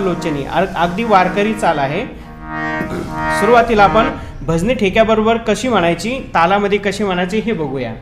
लोचनी अगदी वारकरी चाल आहे. सुरुवातीला आपण भजनी ठेक्याबरोबर कशी म्हणायची तालामध्ये कशी म्हणायची हे बघूया.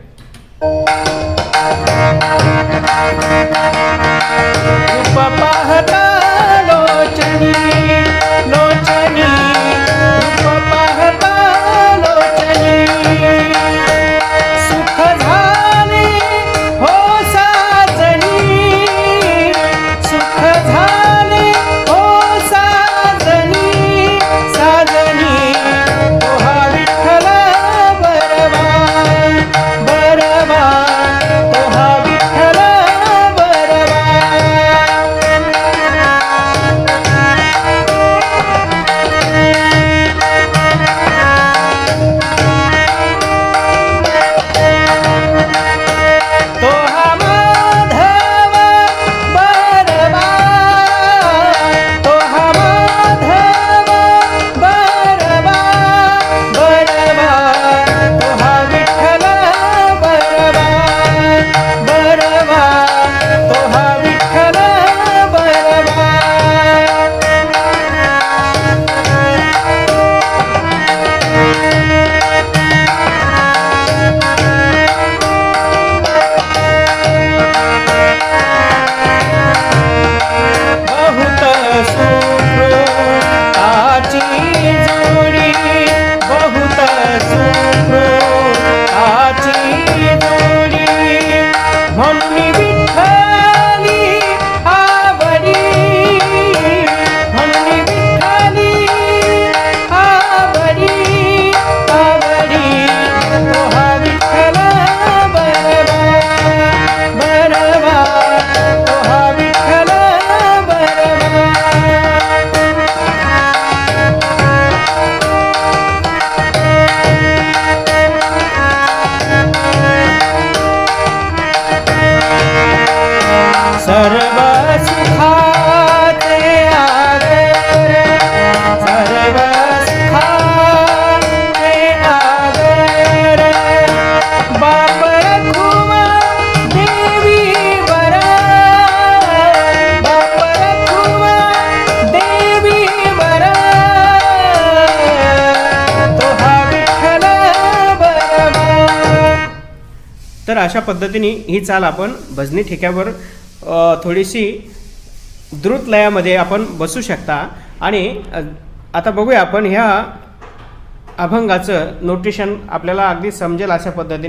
सर्व सुखाचे सर्व बाप रखुमा देवी वर बाप रखुमा देवी वर तो हा विठ्ठल बरवा तर अशा पद्धतीने ही चाल आपण भजनी ठेक्यावर थोडीशी द्रुत लयामध्ये आपण बसू शकता. आणि आता बघूया आपण ह्या अभंगाचं नोटेशन आपल्याला अगदी समजेल अशा पद्धतीने.